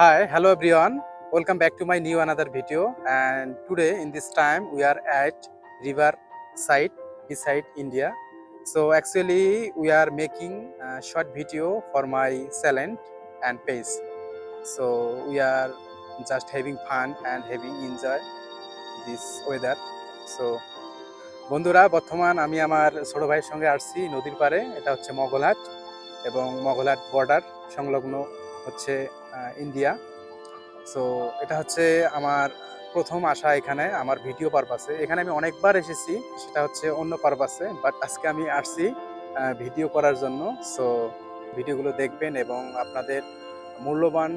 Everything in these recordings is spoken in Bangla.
Hi, hello everyone. Welcome back to my new another video. And today, in this time, we are at river side beside India. So actually, we are making a short video for my talent and page. So we are just having fun and having enjoy this weather. So বন্ধুরা বর্তমান আমি আমার ছোট ভাইয়ের সঙ্গে আসছি নদীর পাড়ে এটা হচ্ছে মগলহাট এবং মগলহাট বর্ডার সংলগ্ন হচ্ছে ইন্ডিয়া সো এটা হচ্ছে আমার প্রথম আসা এখানে, আমার ভিডিও পারপাসে। এখানে আমি অনেকবার এসেছি, সেটা হচ্ছে অন্য পারপাসে বাট আজকে আমি আসছি ভিডিও করার জন্য। সো ভিডিওগুলো দেখবেন এবং আপনাদের মূল্যবান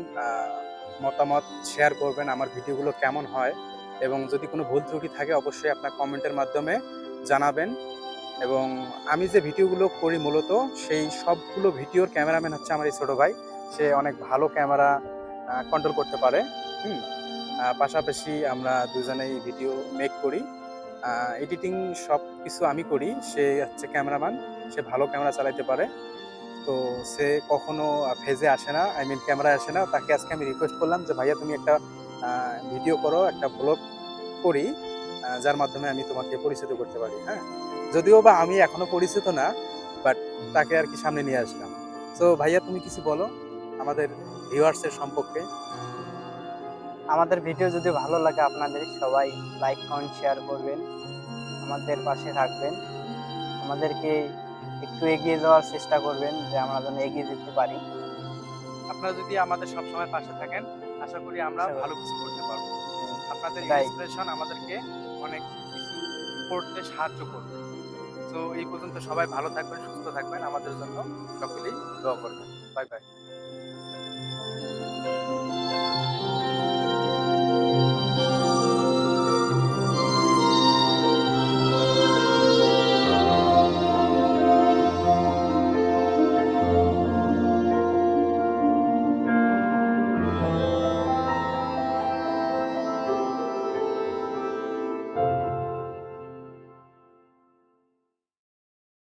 মতামত শেয়ার করবেন আমার ভিডিওগুলো কেমন হয়। এবং যদি কোনো ভুল ত্রুটি থাকে, অবশ্যই আপনার কমেন্টের মাধ্যমে জানাবেন। এবং আমি যে ভিডিওগুলো করি মূলত, সেই সবগুলো ভিডিওর ক্যামেরাম্যান হচ্ছে আমার এই ছোটো ভাই। সে অনেক ভালো ক্যামেরা কন্ট্রোল করতে পারে হুম? পাশাপাশি আমরা দুজনেই ভিডিও মেক করি। এডিটিং সব কিছু আমি করি সে হচ্ছে ক্যামেরাম্যান সে ভালো ক্যামেরা চালাইতে পারে। তো সে কখনো ফেজে আসে না আই মিন ক্যামেরায় আসে না। তাকে আজকে আমি রিকোয়েস্ট করলাম যে ভাইয়া তুমি একটা ভিডিও করো একটা ব্লগ করি যার মাধ্যমে আমি তোমাকে পরিচিত করতে পারি। হ্যাঁ? যদিও বা আমি এখনও পরিচিত না বাট তাকে আর কি সামনে নিয়ে আসলাম। তো ভাইয়া তুমি কিছু বলো? আমাদের ভিউয়ার্সের সম্পর্কে। আমাদের ভিডিও যদি ভালো লাগে আপনাদের সবাই লাইক কমেন্ট শেয়ার করবেন। আমাদের পাশে থাকবেন। আমাদেরকে একটু এগিয়ে যাওয়ার চেষ্টা করবেন যে আমরা যেন এগিয়ে যেতে পারি। আপনারা যদি আমাদের সবসময় পাশে থাকেন আশা করি আমরা ভালো কিছু করতে পারব। আপনাদের. ইন্সপিরেশন আমাদেরকে অনেক কিছু করতে সাহায্য করবে। তো এই পর্যন্ত সবাই ভালো থাকবেন সুস্থ থাকবেন। আমাদের জন্য সকলেই দোয়া করবেন। Bye bye